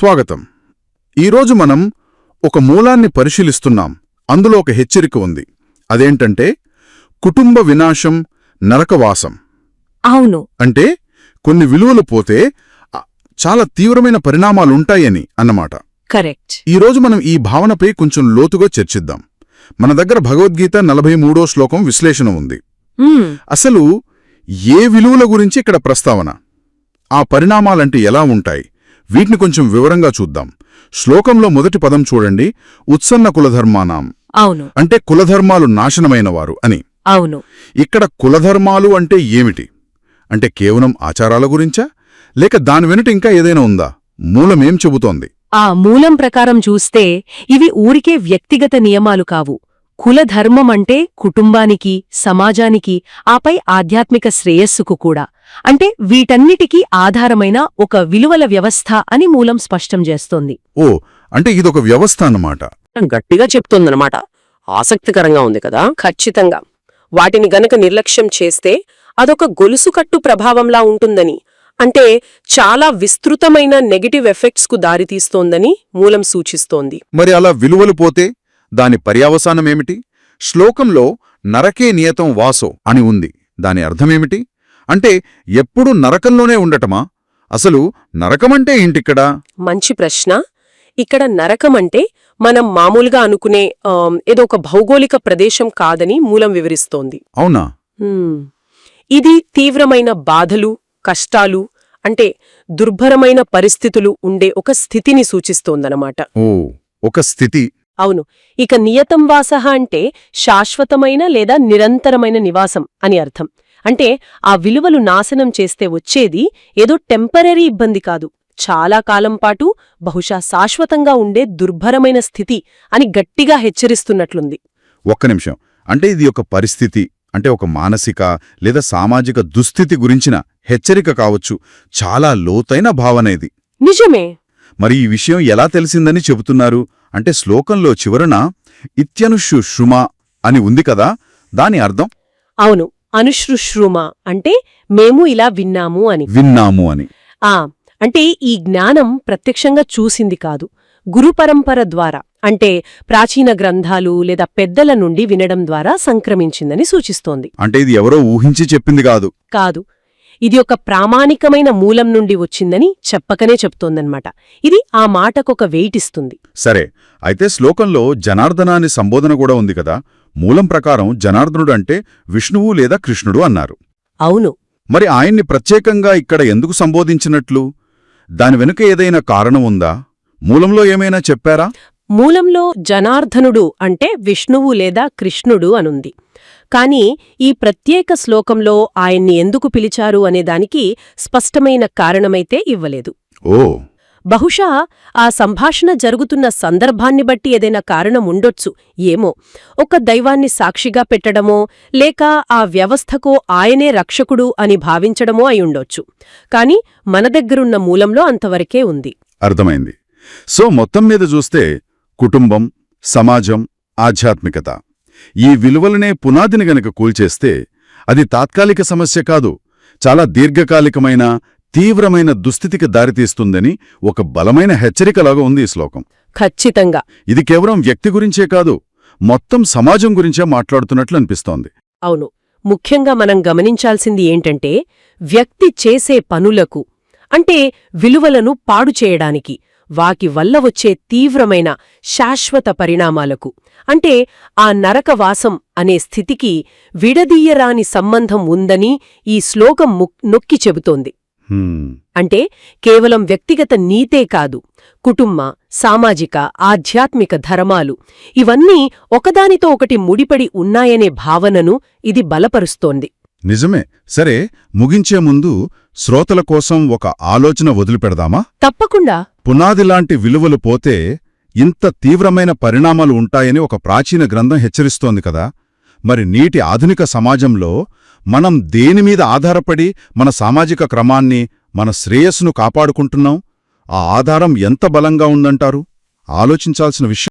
స్వాగతం. ఈరోజు మనం ఒక మూలాన్ని పరిశీలిస్తున్నాం. అందులో ఒక హెచ్చరిక ఉంది. అదేంటంటే కుటుంబ వినాశం నరకవాసం. అవును. అంటే కొన్ని విలువలు పోతే చాలా తీవ్రమైన పరిణామాలుంటాయని అన్నమాట. కరెక్ట్. ఈరోజు మనం ఈ భావనపై కొంచెం లోతుగా చర్చిద్దాం. మన దగ్గర భగవద్గీత నలభై మూడో శ్లోకం విశ్లేషణ ఉంది. అసలు ఏ విలువల గురించి ఇక్కడ ప్రస్తావన? ఆ పరిణామాలంటే ఎలా ఉంటాయి? వీటిని కొంచెం వివరంగా చూద్దాం. శ్లోకంలో మొదటి పదం చూడండి. ఉత్సన్న కులధర్మానాం. అవును. అంటే కులధర్మాలు నాశనమైనవారు అని. అవును. ఇక్కడ కులధర్మాలు అంటే ఏమిటి? అంటే కేవలం ఆచారాల గురించా? లేక దాని వెనుట ఇంకా ఏదైనా ఉందా? మూలమేం చెబుతోంది? ఆ మూలం ప్రకారం చూస్తే ఇవి ఊరికే వ్యక్తిగత నియమాలు కావు. కులధర్మం అంటే కుటుంబానికి సమాజానికి ఆపై ఆధ్యాత్మిక శ్రేయస్సుకు కూడా. అంటే వీటన్నిటికీ ఆధారమైన ఒక విలువల వ్యవస్థ అని మూలం స్పష్టం చేస్తోంది. ఓ అంటే ఇదొక వ్యవస్థ అన్నమాట. గట్టిగా చెప్తోందనమాట ఆసక్తికరంగా ఉంది కదా? ఖచ్చితంగా. వాటిని గనక నిర్లక్ష్యం చేస్తే అదొక గొలుసుకట్టు ప్రభావంలా ఉంటుందని అంటే చాలా విస్తృతమైన నెగటివ్ ఎఫెక్ట్స్కు దారితీస్తోందని మూలం సూచిస్తోంది. మరి అలా విలువలు పోతే? దాని పర్యావసానమేమిటి? శ్లోకంలో నరకే నియతం వాసో అని ఉంది. దాని అర్థమేమిటి? అంటే ఎప్పుడూ నరకంలోనే ఉండటమా? అసలు నరకమంటే ఏంటిక్కడా? మంచి ప్రశ్న. ఇక్కడ నరకం అంటే మనం మామూలుగా అనుకునే ఏదో ఒక భౌగోళిక ప్రదేశం కాదని మూలం వివరిస్తోంది. అవునా. ఇది తీవ్రమైన బాధలు కష్టాలు అంటే దుర్భరమైన పరిస్థితులు ఉండే ఒక స్థితిని సూచిస్తోందనమాట ఓ ఒక స్థితి. అవును. ఇక నియతం వాసః అంటే శాశ్వతమైన లేదా నిరంతరమైన నివాసం అని అర్థం. అంటే ఆ విలువలు నాశనం చేస్తే వచ్చేది ఏదో టెంపరరీ ఇబ్బంది కాదు. చాలా కాలం పాటు బహుశా శాశ్వతంగా ఉండే దుర్భరమైన స్థితి అని గట్టిగా హెచ్చరిస్తున్నట్లుంది. ఒక్క నిమిషం. అంటే ఇది ఒక పరిస్థితి అంటే ఒక మానసిక లేదా సామాజిక దుస్థితి గురించిన హెచ్చరిక కావచ్చు. చాలా లోతైన భావన ఇది. నిజమే. మరి ఈ విషయం ఎలా తెలిసిందని చెబుతున్నారు? అంటే శ్లోకంలో చివరన ఇత్యనుషు శృమ అని ఉంది కదా దాని అర్థం? అవును అనుశ్రుశ్రుమ అంటే మేము ఇలా విన్నాము అని. విన్నాము అని. ఆ అంటే ఈ జ్ఞానం ప్రత్యక్షంగా చూసింది కాదు గురుపరంపర ద్వారా అంటే ప్రాచీన గ్రంథాలు లేదా పెద్దల నుండి వినడం ద్వారా సంక్రమించిందని సూచిస్తోంది. అంటే ఇది ఎవరో ఊహించి చెప్పింది కాదు. కాదు ఇది ఒక ప్రామాణికమైన మూలం నుండి వచ్చిందని చెప్పకనే చెప్తోందన్నమాట. ఇది ఆ మాటకొక వెయిట్ ఇస్తుంది. సరే అయితే శ్లోకంలో జనార్దనాన్ని సంబోధన కూడా ఉంది కదా? మూలం ప్రకారం జనార్దనుడు అంటే విష్ణువు లేదా కృష్ణుడు అన్నారు. అవును. మరి ఆయన్ని ప్రత్యేకంగా ఇక్కడ ఎందుకు సంబోధించినట్లు? దాని వెనుక ఏదైనా కారణం ఉందా? మూలంలో ఏమైనా చెప్పారా? మూలంలో జనార్దనుడు అంటే విష్ణువు లేదా కృష్ణుడు అనుంది. కాని ఈ ప్రత్యేక శ్లోకంలో ఆయన్ని ఎందుకు పిలిచారు అనేదానికి స్పష్టమైన కారణమైతే ఇవ్వలేదు. ఓ. బహుశా ఆ సంభాషణ జరుగుతున్న సందర్భాన్ని బట్టి ఏదైనా కారణం ఉండొచ్చు ఏమో. ఒక దైవాన్ని సాక్షిగా పెట్టడమో లేక ఆ వ్యవస్థకో ఆయనే రక్షకుడు అని భావించడమో అయుండొచ్చు కాని మన దగ్గరున్న మూలంలో అంతవరకే ఉంది. అర్థమైంది. సో మొత్తం మీద చూస్తే కుటుంబం సమాజం ఆధ్యాత్మికత ఈ విలువలనే పునాదిని గనక కూల్చేస్తే అది తాత్కాలిక సమస్య కాదు చాలా దీర్ఘకాలికమైన తీవ్రమైన దుస్థితికి దారితీస్తుందని ఒక బలమైన హెచ్చరికలాగా ఉంది ఈ శ్లోకం. ఖచ్చితంగా. ఇది కేవలం వ్యక్తి గురించే కాదు మొత్తం సమాజం గురించే మాట్లాడుతున్నట్లు అనిపిస్తోంది. అవును. ముఖ్యంగా మనం గమనించాల్సింది ఏంటంటే వ్యక్తి చేసే పనులకు అంటే విలువలను పాడు చేయడానికి వాకి వల్ల వచ్చే తీవ్రమైన శాశ్వత పరిణామాలకు అంటే ఆ నరకవాసం అనే స్థితికి విడదీయరాని సంబంధం ఉందని ఈ శ్లోకం ముక్- నొక్కి చెబుతోంది. అంటే కేవలం వ్యక్తిగత నీతే కాదు కుటుంబ సామాజిక ఆధ్యాత్మిక ధర్మాలు ఇవన్నీ ఒకదానితో ఒకటి ముడిపడి ఉన్నాయనే భావనను ఇది బలపరుస్తోంది. నిజమే. సరే ముగించే ముందు శ్రోతల కోసం ఒక ఆలోచన వదిలిపెడదామా? తప్పకుండా. పునాదిలాంటి విలువలు పోతే ఇంత తీవ్రమైన పరిణామాలు ఉంటాయని ఒక ప్రాచీన గ్రంథం హెచ్చరిస్తోంది కదా. మరి నీటి ఆధునిక సమాజంలో మనం దేనిమీద ఆధారపడి మన సామాజిక క్రమాన్ని మన శ్రేయస్సును కాపాడుకుంటున్నాం? ఆ ఆధారం ఎంత బలంగా ఉందంటారు? ఆలోచించాల్సిన విషయం